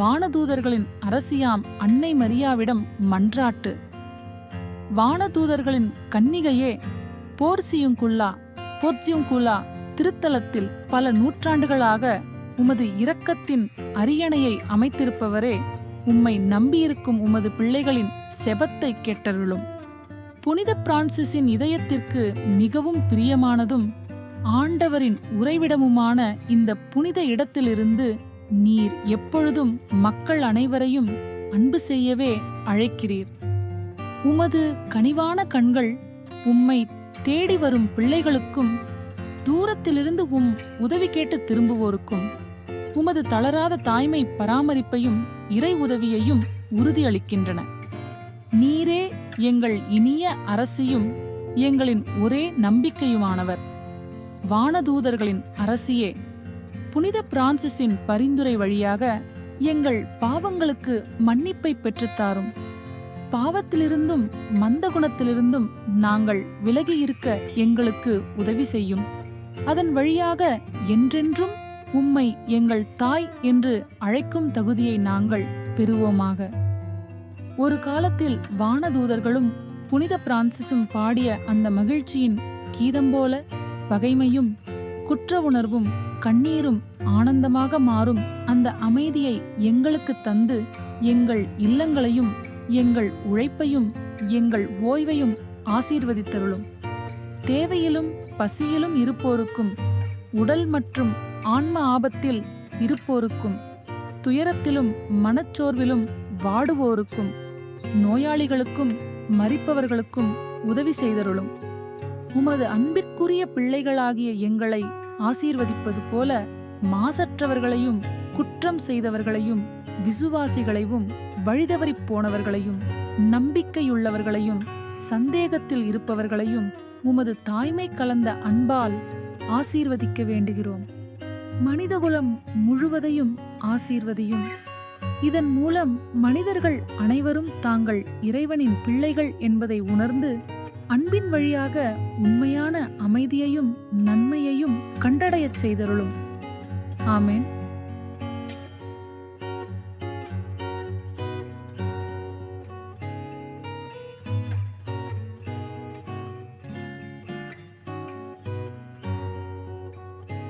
வானதூதர்களின் அரசியாம் அன்னை மரியாவிடம் மன்றாட்டு. வானதூதர்களின் கன்னிகையே போர்சியுங்குல்லா போர்சியுங்குல்லா திருத்தலத்தில் பல நூற்றாண்டுகளாக உமது இரக்கத்தின் அரியணையை அமைத்திருப்பவரே உம்மை நம்பியிருக்கும் உமது பிள்ளைகளின் செபத்தை கேட்டருளும். புனித பிரான்சிஸின் இதயத்திற்கு மிகவும் பிரியமானதும் ஆண்டவரின் உறைவிடமுமான இந்த புனித இடத்திலிருந்து நீர் எப்பொழுதும் மக்கள் அனைவரையும் அன்பு செய்யவே அழைக்கிறீர். உமது கனிவான கண்கள் உம்மை தேடி வரும் பிள்ளைகளுக்கும் தூரத்திலிருந்து உம் உதவி கேட்டு திரும்புவோருக்கும் உமது தளராத தாய்மை பராமரிப்பையும் இறை உதவியையும் உறுதியளிக்கின்றன. நீரே எங்கள் இனிய அரசியும் எங்களின் ஒரே நம்பிக்கையுமானவர். வானதூதர்களின் அரசியே புனித பிரான்சிஸின் பரிந்துரை வழியாக எங்கள் பாவங்களுக்கு மன்னிப்பை பெற்றுத்தாரும் பாவத்திலிருந்தும் மந்த குணத்திலிருந்தும் நாங்கள் விலகி இருக்க எங்களுக்கு உதவி செய்யும். அதன் வழியாக என்றென்றும் உம்மை எங்கள் தாய் என்று அழைக்கும் தகுதியை நாங்கள் பெறுவோமாக. ஒரு காலத்தில் வானதூதர்களும் புனித பிரான்சிஸும் பாடிய அந்த மகிழ்ச்சியின் கீதம் போல பகைமையும் குற்ற உணர்வும் கண்ணீரும் ஆனந்தமாக மாறும் அந்த அமைதியை எங்களுக்கு தந்து எங்கள் இல்லங்களையும் எங்கள் உழைப்பையும் எங்கள் ஓய்வையும் ஆசீர்வதித்தருளும். தேவையிலும் பசியிலும் இருப்போருக்கும் உடல் மற்றும் ஆன்ம ஆபத்தில் இருப்போருக்கும் துயரத்திலும் மனச்சோர்விலும் வாடுவோருக்கும் நோயாளிகளுக்கும் மறிப்பவர்களுக்கும் உதவி செய்தருளும். உமது அன்பிற்குரிய பிள்ளைகளாகிய எங்களை ஆசீர்வதிப்பது போல மாசற்றவர்களையும் குற்றம் செய்தவர்களையும் விசுவாசிகளையும் வழிதவறிப் போனவர்களையும் நம்பிக்கையுள்ளவர்களையும் சந்தேகத்தில் இருப்பவர்களையும் உமது தாய்மை கலந்த அன்பால் ஆசீர்வதிக்க வேண்டுகிறோம். மனிதகுலம் முழுவதையும் ஆசீர்வதியும். இதன் மூலம் மனிதர்கள் அனைவரும் தாங்கள் இறைவனின் பிள்ளைகள் என்பதை உணர்ந்து அன்பின் வழியாக உண்மையான அமைதியையும் நன்மையையும் கண்டடையச் செய்தருளும். ஆமேன்.